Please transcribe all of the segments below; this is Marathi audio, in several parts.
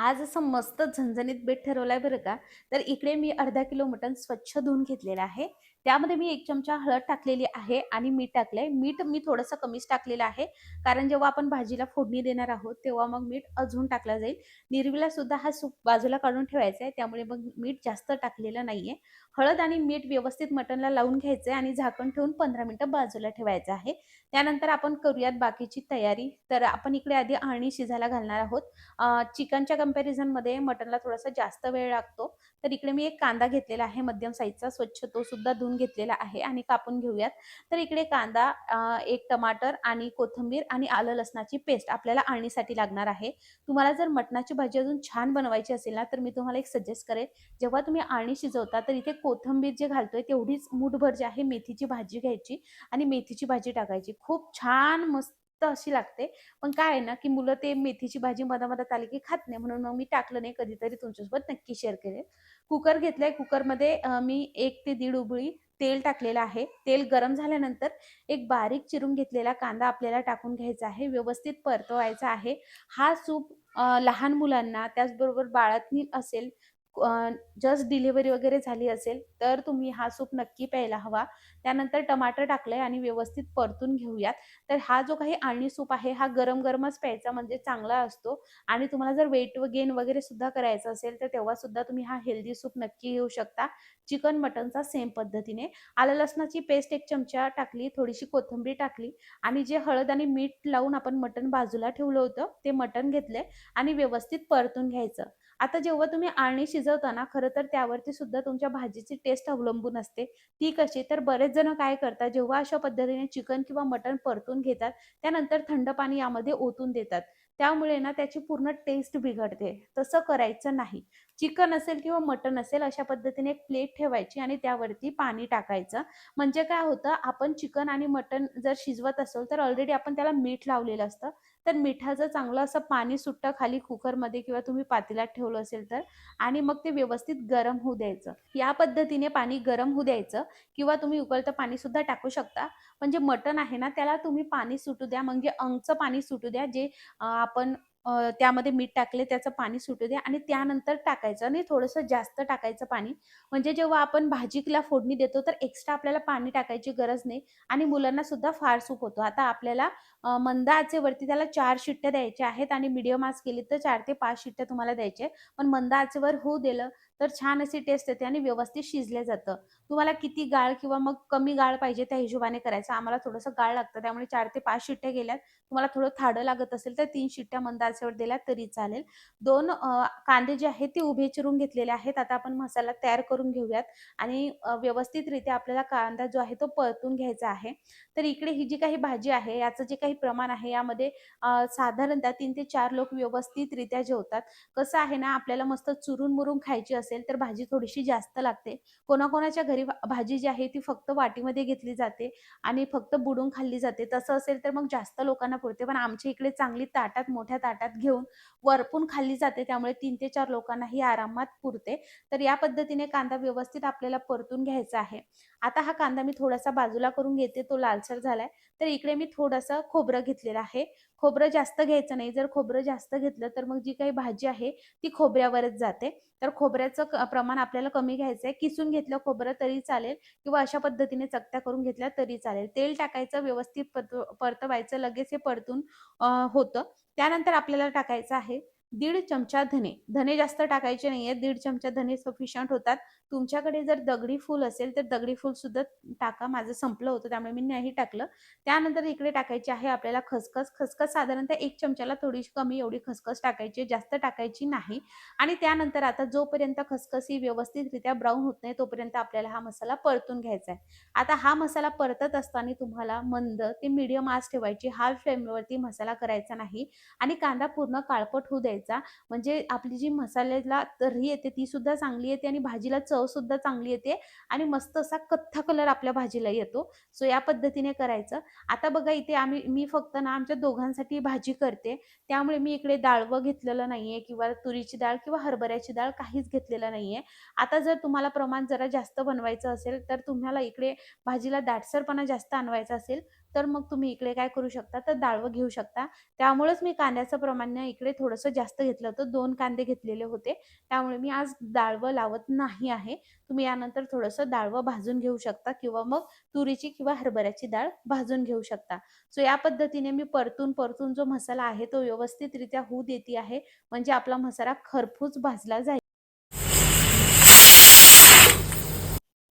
आज असं मस्त झणझणीत बेठ ठरवलं आहे बरं का. तर इकडे मी अर्धा किलो मटण स्वच्छ धुवून घेतलेलं आहे. त्यामध्ये मी एक चमचा हळद टाकलेली आहे आणि मीठ टाकलंय. मीठ मी थोडंसं कमीच टाकलेलं आहे. कारण जेव्हा आपण भाजीला फोडणी देणार आहोत, तेव्हा मग मीठ अजून टाकलं जाईल. निरवीला सुद्धा हा सूप बाजूला काढून ठेवायचा आहे. त्यामुळे मग मीठ जास्त टाकलेलं नाहीये. हळद आणि मीठ व्यवस्थित मटणला लावून घ्यायचंय आणि झाकण ठेवून 15 मिनिटं बाजूला ठेवायचं आहे. त्यानंतर आपण करूयात बाकीची तयारी. तर आपण इकडे आधी अळणी शिजायला घालणार आहोत. चिकनच्या कम्पॅरिझनमध्ये मटनला थोडासा जास्त वेळ लागतो. तर इकडे मी एक कांदा घेतलेला आहे मध्यम साईजचा स्वच्छ तो सुद्धा धुवून घेतलेला आहे आणि कापून घेऊयात. तर इकडे कांदा, एक टमाटर आणि कोथिंबीर आणि आलं लसणाची पेस्ट आपल्याला अळणीसाठी लागणार आहे. तुम्हाला जर मटणाची भाजी अजून छान बनवायची असेल ना, तर मी तुम्हाला एक सजेस्ट करेन, जेव्हा तुम्ही अळणी शिजवता तर इथे कोथिंबीर जे घालतोय तेवढीच मूठभर जी आहे मेथीची भाजी घ्यायची आणि मेथीची भाजी टाकायची. खूप छान मस्त अशी लागते. पण काय आहे ना, की मुलं ते मेथीची भाजी मधा मधात आली की खात नाही. म्हणून मग मी टाकलं नाही. कधीतरी तुमच्यासोबत नक्की शेअर करेन. कुकर घेतलाय. कुकरमध्ये मी एक ते दीड उबळी तेल टाकलेलं आहे. तेल गरम झाल्यानंतर एक बारीक चिरून घेतलेला कांदा आपल्याला टाकून घ्यायचा आहे. व्यवस्थित परतवायचा आहे. हा सूप लहान मुलांना त्याचबरोबर बाळातनी असेल, जस्ट डिलिव्हरी वगैरे झाली असेल, तर तुम्ही हा सूप नक्की प्यायला हवा. त्यानंतर टमाटर टाकलंय आणि व्यवस्थित परतून घेऊयात. तर हा जो काही आळणी सूप आहे, हा गरम-गरमच प्यायचा म्हणजे चांगला असतो आणि तुम्हाला जर वेट गेन वगैरे सुद्धा करायचं असेल, तर तेव्हा सुद्धा तुम्ही हा हेल्दी सूप नक्की घेऊ शकता. चिकन मटनचा सेम पद्धतीने. आलं लसणाची पेस्ट एक चमचा टाकली, थोडीशी कोथिंबीर टाकली आणि जे हळद आणि मीठ लावून आपण मटण बाजूला ठेवलं होतं, ते मटण घेतलंय आणि व्यवस्थित परतून घ्यायचं. आता जेव्हा तुम्ही आळणी शिजवता ना, खरं तर त्यावरती सुद्धा तुमच्या भाजीची टेस्ट अवलंबून असते. ती कशी? तर बरेच जण काय करतात, जेव्हा अशा पद्धतीने चिकन किंवा मटण परतून घेतात, त्यानंतर थंड पाणी यामध्ये ओतून देतात. त्यामुळे ना त्याची पूर्ण टेस्ट बिघडते. तसं करायचं नाही. चिकन असेल किंवा मटण असेल, अशा पद्धतीने एक प्लेट ठेवायची आणि त्यावरती पाणी टाकायचं. म्हणजे काय होतं, आपण चिकन आणि मटण जर शिजवत असेल, तर ऑलरेडी आपण त्याला मीठ लावलेलं असतं. तर मिठाचं चांगलं असं पाणी सुटतं खाली कुकरमध्ये किंवा तुम्ही पातेल्यात ठेवलं असेल तर आणि मग ते व्यवस्थित गरम होऊ द्यायचं. या पद्धतीने पाणी गरम होऊ द्यायचं किंवा तुम्ही उकळतं पाणी सुद्धा टाकू शकता. पण जे मटण आहे ना, त्याला तुम्ही पाणी सुटू द्या, म्हणजे अंगचं पाणी सुटू द्या. जे आपण त्यामध्ये मीठ टाकले त्याचं पाणी सुटू द्या आणि त्यानंतर टाकायचं आणि थोडंसं जास्त टाकायचं पाणी. म्हणजे जेव्हा आपण भाजीला फोडणी देतो, तर एक्स्ट्रा आपल्याला पाणी टाकायची गरज नाही आणि मुलांना सुद्धा फार सूप होतो. आता आपल्याला मंद आचेवरती त्याला चार शिट्ट्या द्यायच्या आहेत आणि मिडियम आच केली तर चार ते पाच शिट्ट्या तुम्हाला द्यायचे पण मंद आचेवर होऊ दिलं, तर छान अशी टेस्ट येते आणि व्यवस्थित शिजलं जातं. तुम्हाला किती गाळ किंवा मग कमी गाळ पाहिजे त्या हिशोबाने करायचं. आम्हाला थोडंसं गाळ लागतं, त्यामुळे चार ते पाच शिट्ट्या गेल्यात. तुम्हाला थोडं थाडं लागत असेल, तर तीन शिट्ट्या मंद आचेवर दिल्या तरी चालेल. दोन कांदे जे आहेत ते उभे चिरून घेतलेले आहेत. आता आपण मसाला तयार करून घेऊयात आणि अ, व्यवस्थितरित्या आपल्याला कांदा जो आहे तो परतून घ्यायचा आहे. तर इकडे ही जी काही भाजी आहे, याचं जे काही प्रमाण आहे, यामध्ये साधारणतः तीन ते चार लोक व्यवस्थितरित्या जेवतात. कसं आहे ना, आपल्याला मस्त चुरून-मुरून खायची असेल, तर भाजी थोडीशी जास्त लागते. कोणाकोणाच्या घरी भाजी जी आहे ती फक्त वाटीमध्ये घेतली जाते आणि फक्त बुडून खाल्ली जाते. तसं असेल तर मग जास्त लोकांना पुरते. पण आमच्या इकडे चांगली ताटात, मोठ्या ताटात घेऊन वरपून खाल्ली जाते. त्यामुळे तीन ते चार लोकांना ही आरामात पुरते. तर या पद्धतीने कांदा व्यवस्थित आपल्याला परतून घ्यायचा आहे. आता हा कांदा मी थोडासा बाजूला करून घेते, तो लालसर झालाय. तर इकडे मी थोडासा खोबरं घेतलेलं आहे. खोबरं जास्त घ्यायचं नाही. जर खोबरं जास्त घेतलं, तर मग जी काही भाजी आहे ती खोबऱ्यावरच जाते. तर खोबऱ्याचं प्रमाण आपल्याला कमी घ्यायचं आहे. किसून घेतलं खोबरं तरी चालेल किंवा अशा पद्धतीने चकत्या करून घेतल्या तरी चालेल. तेल टाकायचं, व्यवस्थित परतवायचं, लगेच हे परतून होतं. त्यानंतर आपल्याला टाकायचं आहे दीड चमचा धने. धने जास्त टाकायचे नाहीये दीड चमचा धने सफिशियंट होतात. तुमच्याकडे जर दगडी फूल असेल, तर दगडी फूल सुद्धा टाका. माझं संपलं होतं, त्यामुळे मी नाही टाकलं. त्यानंतर इकडे टाकायची आहे आपल्याला खसखस. खसखस साधारणतः एक चमच्याला थोडीशी कमी एवढी खसखस टाकायची, जास्त टाकायची नाही. आणि त्यानंतर आता जोपर्यंत खसखस ही व्यवस्थितरित्या ब्राऊन होत नाही, तोपर्यंत आपल्याला हा मसाला परतून घ्यायचा आहे. आता हा मसाला परतत असताना तुम्हाला मंद ते मीडियम आज ठेवायची. हाय फ्लेमवरती मसाला करायचा नाही आणि कांदा पूर्ण काळपट होऊ द्यायचा. म्हणजे आपली जी मसाल्याला तर्री येते, ती सुद्धा चांगली येते आणि भाजीला चव सुद्धा चांगली येते आणि मस्त असा कथ्था कलर आपल्या भाजीला येतो. सो या पद्धतीने करायचं. आता बघा इथे आम्ही मी फक्त ना आमच्या दोघांसाठी भाजी करते. त्यामुळे मी इकडे डाळवं घेतलेलं नाहीये किंवा तुरीची डाळ किंवा हरभऱ्याची डाळ काहीच घेतलेलं नाहीये. आता जर तुम्हाला प्रमाण जरा जास्त बनवायचं असेल, तर तुम्हाला इकडे भाजीला दाटसरपणा जास्त आणवायचा असेल, तर मग तुम्ही इकडे काय करू शकता? तर डाळवं घेऊ शकता. त्यामुळेच मी कांद्याचं प्रमाण इकडे थोडंसं जास्त घेतलं होतं. दोन कांदे घेतलेले होते. त्यामुळे मी आज डाळवं लावत नाही आहे. तुम्ही यानंतर थोडंसं डाळवं भाजून घेऊ शकता किंवा मग तुरीची किंवा हरभऱ्याची डाळ भाजून घेऊ शकता. सो या पद्धतीने मी परतून परतून जो मसाला आहे तो व्यवस्थितरित्या होऊ देते आहे. म्हणजे आपला मसाला खरपूस भाजला जाईल.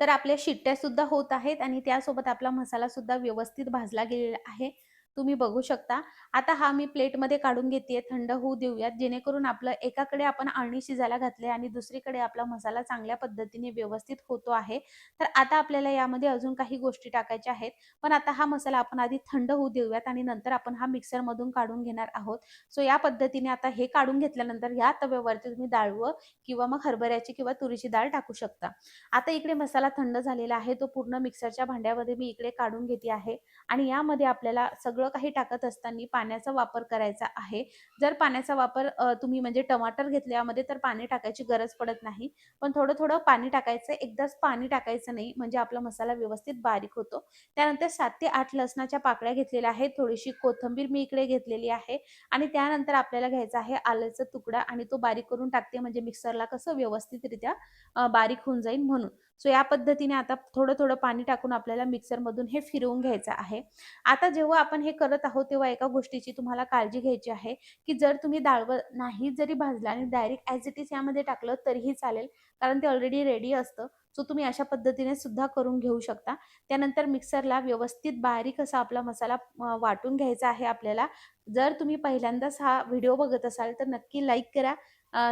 तर आपल्या शिट्ट्या सुद्धा होत आहेत आणि त्यासोबत आपला मसाला सुद्धा व्यवस्थित भाजला गेलेला आहे. तुम्ही बघू शकता. आता हा मी प्लेटमध्ये काढून घेते थंड होऊ देऊयात. जेणेकरून आपलं एकाकडे आपण आळणी शिजायला घातले आणि दुसरीकडे आपला मसाला चांगल्या पद्धतीने व्यवस्थित होतो आहे. तर आता आपल्याला यामध्ये अजून काही गोष्टी टाकायच्या आहेत. पण आता हा मसाला आपण आधी थंड होऊ देऊयात आणि नंतर आपण हा मिक्सरमधून काढून घेणार आहोत. सो या पद्धतीने आता हे काढून घेतल्यानंतर या तव्यावरती तुम्ही डाळवं किंवा मग हरभऱ्याची किंवा तुरीची डाळ टाकू शकता. आता इकडे मसाला थंड झालेला आहे. तो पूर्ण मिक्सरच्या भांड्यामध्ये मी इकडे काढून घेते आहे. आणि यामध्ये आपल्याला सगळं काही टाकत असताना पाण्याचा वापर करायचा आहे. जर पाण्याचा वापर तुम्ही म्हणजे टमाटर घेतल्यामध्ये तर पाणी टाकायची गरज पडत नाही. पण थोडं थोडं पाणी टाकायचं एकदाच पाणी टाकायचं नाही म्हणजे आपला मसाला व्यवस्थित बारीक होतो. त्यानंतर सात ते आठ लसणाच्या पाकळ्या घेतलेल्या आहेत. थोडीशी कोथंबीर मी इकडे घेतलेली आहे. आणि त्यानंतर आपल्याला घ्यायचा आहे आल्याचा तुकडा आणि तो बारीक करून टाकते म्हणजे मिक्सरला कसं व्यवस्थितरित्या बारीक होऊन जाईल म्हणून. सो या पद्धतीने आता थोडं थोडं पाणी टाकून आपल्याला मिक्सरमधून हे फिरवून घ्यायचं आहे. आता जेव्हा आपण हे करत आहोत तेव्हा एका गोष्टीची तुम्हाला काळजी घ्यायची आहे की जर तुम्ही डाळवं नाही जरी भाजलं आणि डायरेक्ट ॲज इट इज यामध्ये टाकलं तरीही चालेल कारण ते ऑलरेडी रेडी असतं. सो तुम्ही अशा पद्धतीने सुद्धा करून घेऊ शकता. त्यानंतर मिक्सरला व्यवस्थित बारीक असा आपला मसाला वाटून घ्यायचा आहे आपल्याला. जर तुम्ही पहिल्यांदाच हा व्हिडिओ बघत असाल तर नक्की लाईक करा.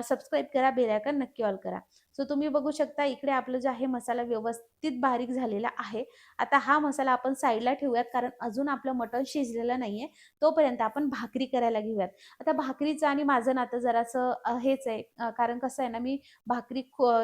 सबस्क्राईब करा बेलायकन नक्की ऑल करा. सो तुम्ही बघू शकता इकडे आपलं जे आहे मसाला व्यवस्थित बारीक झालेला आहे. आता हा मसाला आपण साईडला ठेवूयात कारण अजून आपलं मटण शिजलेलं नाहीये. तोपर्यंत आपण भाकरी करायला घेऊयात. आता भाकरीचं आणि माझं नातं जरासं हेच आहे. कारण कसं आहे ना मी भाकरी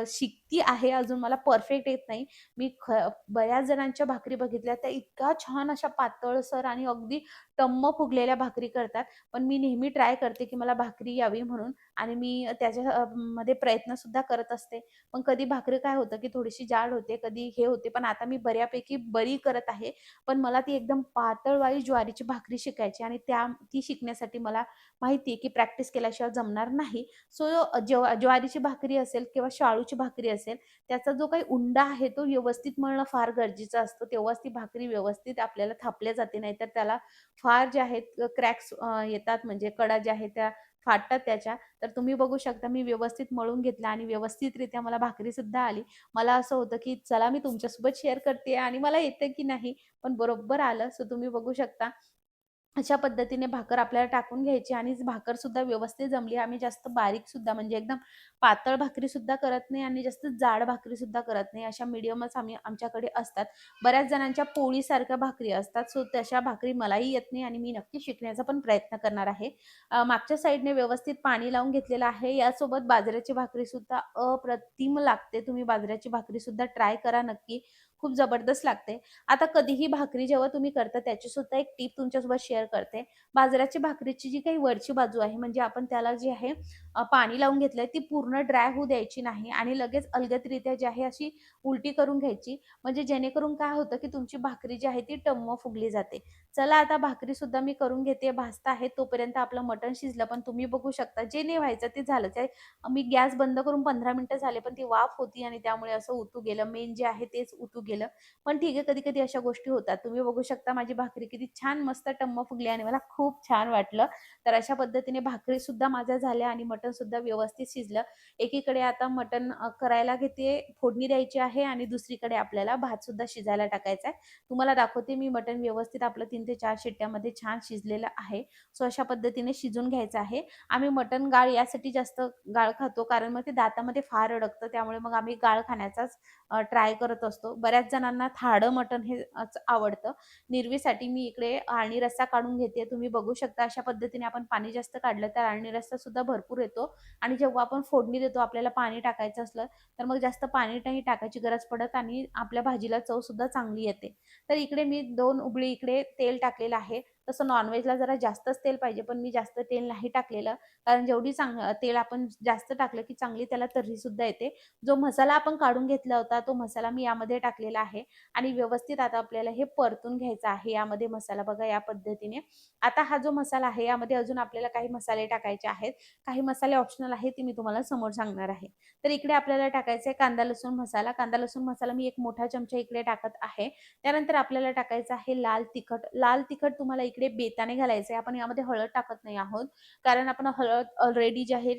शिकती आहे अजून मला परफेक्ट येत नाही. मी ख बऱ्याच जणांच्या भाकरी बघितल्या त्या इतका छान अशा पातळसर आणि अगदी टम्म फुगलेल्या भाकरी करतात. पण मी नेहमी ट्राय करते की मला भाकरी यावी म्हणून आणि मी त्याच्या मध्ये प्रयत्न सुद्धा करत असते. पण कधी भाकरी काय होतं की थोडीशी जाड होते कधी हे होते. पण आता मी बऱ्यापैकी बरी करत आहे. पण मला ती एकदम पातळवाळी ज्वारीची भाकरी शिकायची आणि त्या ती शिकण्यासाठी मला माहिती आहे की प्रॅक्टिस केल्याशिवाय जमणार नाही. सो जेव्हा ज्वारीची भाकरी असेल किंवा शाळूची भाकरी असेल त्याचा जो काही उंडा आहे तो व्यवस्थित मळणं फार गरजेचं असतं. तेव्हाच ती भाकरी व्यवस्थित आपल्याला थापल्या जाते नाहीतर त्याला फार जे आहेत क्रॅक्स येतात. म्हणजे कडा ज्या आहेत त्या फाटतात त्याच्या. तर तुम्ही बघू शकता मी व्यवस्थित मळून घेतला आणि व्यवस्थितरित्या मला भाकरी सुद्धा आली. मला असं होतं की चला मी तुमच्यासोबत शेअर करते आणि मला येतं की नाही पण बरोबर आलं. सो तुम्ही बघू शकता अशा पद्धतीने भाकर आपल्याला टाकून घ्यायची आणि भाकर सुद्धा व्यवस्थित जमली. आम्ही जास्त बारीक सुद्धा म्हणजे एकदम पातळ भाकरी सुद्धा करत नाही आणि जास्त जाड भाकरी सुद्धा करत नाही. अशा मिडियमच आम्ही आमच्याकडे असतात. बऱ्याच जणांच्या पोळीसारख्या भाकरी असतात. सो तशा भाकरी मलाही येत नाही आणि मी नक्की शिकण्याचा पण प्रयत्न करणार आहे. मागच्या साईडने व्यवस्थित पाणी लावून घेतलेलं आहे. यासोबत बाजऱ्याची भाकरी सुद्धा अप्रतिम लागते. तुम्ही बाजऱ्याची भाकरी सुद्धा ट्राय करा नक्की. खूप जबरदस्त लागते. आता कधीही भाकरी जेव्हा तुम्ही करता त्याची सुद्धा एक टीप तुमच्यासोबत शेअर करते. बाजराची भाकरीची जी काही वरची बाजू आहे म्हणजे आपण त्याला जी आहे पाणी लावून घेतलंय ती पूर्ण ड्राय होऊ द्यायची नाही आणि लगेच अलगदरित्या जी आहे अशी उलटी करून घ्यायची. म्हणजे जेणेकरून काय होतं की तुमची भाकरी जी आहे ती टम्म फुगली जाते. चला आता भाकरी सुद्धा मी करून घेते. भाजता आहे तोपर्यंत आपलं मटण शिजलं पण तुम्ही बघू शकता जे नाही व्हायचं ते झालंच आहे मी गॅस बंद करून पंधरा मिनिटं झाले पण ती वाफ होती आणि त्यामुळे असं उतू गेलं. मेन जे आहे तेच उतू गेलं. पण ठीक आहे कधी कधी अशा गोष्टी होतात. तुम्ही बघू शकता माझी भाकरी किती छान मस्त टम्म फुगली आणि मला खूप छान वाटलं. तर अशा पद्धतीने भाकरी सुद्धा माझ्या झाल्या आणि मटण सुद्धा व्यवस्थित शिजलं. एकीकडे आता मटण करायला घेते फोडणी द्यायची आहे आणि दुसरीकडे आपल्याला भात सुद्धा शिजायला टाकायचा आहे. तुम्हाला दाखवते मी मटण व्यवस्थित आपलं तीन ते चार शिट्ट्यामध्ये छान शिजलेलं आहे. सो अशा पद्धतीने शिजून घ्यायचं आहे. आम्ही मटण गाळ यासाठी जास्त गाळ खातो कारण मग ते दातामध्ये फार अडकतं. त्यामुळे मग आम्ही गाळ खाण्याचाच ट्राय करत असतो. बऱ्याच जणांना थाडं मटण हे आवडतं. निर्वीसाठी मी इकडे आळणी रस्सा काढून घेते. तुम्ही बघू शकता अशा पद्धतीने आपण पाणी जास्त काढलं तर आळणी रस्सा सुद्धा भरपूर येतो. आणि जेव्हा आपण फोडणी देतो आपल्याला पाणी टाकायचं असलं तर मग जास्त पाणी नाही टाकायची गरज पडत आणि आपल्या भाजीला चव सुद्धा चांगली येते. तर इकडे मी दोन उबळी इकडे तेल टाकलेलं आहे. तसं नॉनव्हेजला जरा जास्तच तेल पाहिजे पण मी जास्त तेल नाही टाकलेलं. कारण जेवढी चांग तेल आपण जास्त टाकलं की चांगली त्याला तर्री सुद्धा येते. जो मसाला आपण काढून घेतला होता तो मसाला मी यामध्ये टाकलेला आहे. आणि व्यवस्थित आता आपल्याला हे परतून घ्यायचं आहे यामध्ये मसाला. बघा या पद्धतीने. आता हा जो मसाला आहे यामध्ये अजून आपल्याला काही मसाले टाकायचे आहेत. काही मसाले ऑप्शनल आहेत ते मी तुम्हाला समोर सांगणार आहे. तर इकडे आपल्याला टाकायचं आहे कांदा लसूण मसाला. कांदा लसूण मसाला मी एक मोठा चमचा इकडे टाकत आहे. त्यानंतर आपल्याला टाकायचं आहे लाल तिखट. लाल तिखट तुम्हाला इकडे बेताने घालायचं आहे आपण यामध्ये हळद टाकत नाही आहोत. कारण आपण हळद ऑलरेडी जे आहे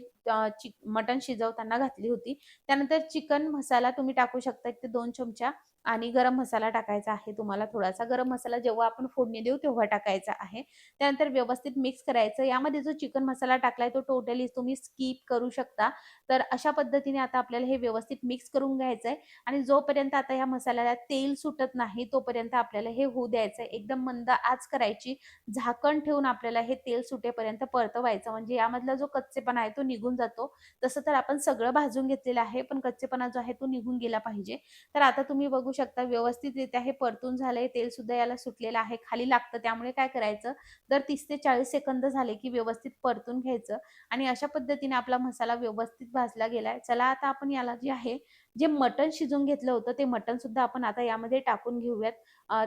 मटण शिजवताना घातली होती. त्यानंतर चिकन मसाला तुम्ही टाकू शकता एक ते दोन चमचा. आणि गरम मसाला टाकायचा आहे तुम्हाला थोडासा. गरम मसाला जेव्हा आपण फोडणी देऊ तेव्हा टाकायचा आहे. त्यानंतर व्यवस्थित मिक्स करायचं. यामध्ये जो चिकन मसाला टाकलाय तो टोटली तुम्ही स्किप करू शकता. तर अशा पद्धतीने आता आपल्याला हे व्यवस्थित मिक्स करून घ्यायचं आहे आणि जोपर्यंत आता या मसाल्याला तेल सुटत नाही तोपर्यंत आपल्याला हे होऊ द्यायचं आहे एकदम मंद आज करायची. झाकण ठेवून आपल्याला हे तेल सुटेपर्यंत परतवायचं. म्हणजे यामधला जो कच्चेपणा आहे तो निघून जातो. तसं तर आपण सगळं भाजून घेतलेलं आहे पण कच्चेपणा जो आहे तो निघून गेला पाहिजे. तर आता तुम्ही बघू शकता व्यवस्थितरित्या हे परतून झालंय तेल सुद्धा याला सुटलेलं आहे खाली लागतं त्यामुळे काय करायचं? दर तीस ते चाळीस सेकंद झाले की व्यवस्थित परतून घ्यायचं आणि अशा पद्धतीने आपला मसाला व्यवस्थित भाजला गेलाय चला आता आपण याला जे आहे जे मटण शिजून घेतलं होतं ते मटण सुद्धा आपण आता यामध्ये टाकून घेऊयात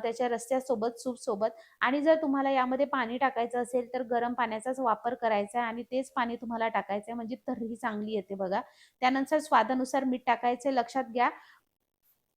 त्याच्या रस्त्यासोबत सूप सोबत आणि जर तुम्हाला यामध्ये पाणी टाकायचं असेल तर गरम पाण्याचाच वापर करायचा आहे आणि तेच पाणी तुम्हाला टाकायचं आहे म्हणजे तर्री चांगली येते बघा. त्यानंतर स्वादानुसार मीठ टाकायचे लक्षात घ्या.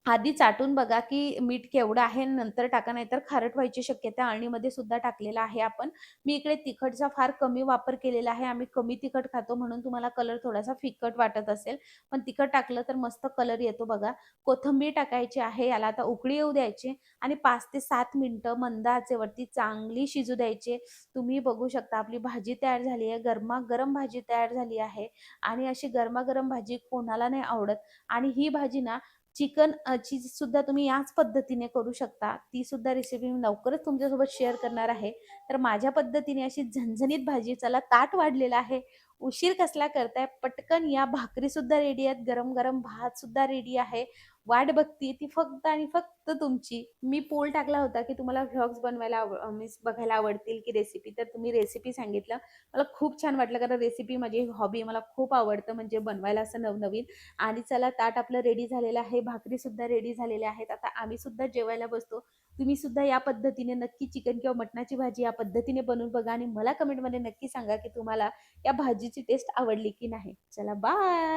आधी चाटून बघा की मीठ केवढं आहे नंतर टाका नाहीतर खारट व्हायची शक्यता अळणीमध्ये सुद्धा टाकलेला आहे आपण. मी इकडे तिखटचा फार कमी वापर केलेला आहे. आम्ही कमी तिखट खातो म्हणून तुम्हाला कलर थोडासा फिकट वाटत असेल. पण तिखट टाकलं तर मस्त कलर येतो बघा. कोथंबीर टाकायची आहे याला आता उकळी येऊ द्यायची आणि पाच ते सात मिनटं मंद आचेवरती चांगली शिजू द्यायची. तुम्ही बघू शकता आपली भाजी तयार झाली आहे. गरमागरम भाजी तयार झाली आहे आणि अशी गरमागरम भाजी कोणाला नाही आवडत. आणि ही भाजी ना चिकन ची सुद्धा तुम्ही याच पद्धतीने करू शकता. ती सुद्धा रेसिपी मी लवकरच तुमच्यासोबत शेअर करणार आहे. तर माझ्या पद्धतीने अशी झणझणीत भाजी चला ताट वाढलेला आहे. उशीर कसला करताय पटकन या भाकरी सुद्धा रेडी आहेत. गरम गरम भात सुद्धा रेडी आहे. वाट बघती ती फक्त आणि फक्त तुमची. मी पोल टाकला होता की तुम्हाला व्लॉग्स बनवायला आव मीन्स बघायला आवडतील की रेसिपी तर तुम्ही रेसिपी सांगितलं. मला खूप छान वाटलं कारण रेसिपी माझी हॉबी मला खूप आवडतं म्हणजे बनवायला असं नवनवीन. आणि चला ताट आपलं रेडी झालेलं आहे. भाकरी सुद्धा रेडी झालेल्या आहेत. आता आम्ही सुद्धा जेवायला बसतो. तुम्ही सुद्धा या पद्धतीने नक्की चिकन किंवा मटणाची भाजी या पद्धतीने बनवून बघा. आणि मला कमेंटमध्ये नक्की सांगा की तुम्हाला या भाजीची टेस्ट आवडली की नाही. चला बाय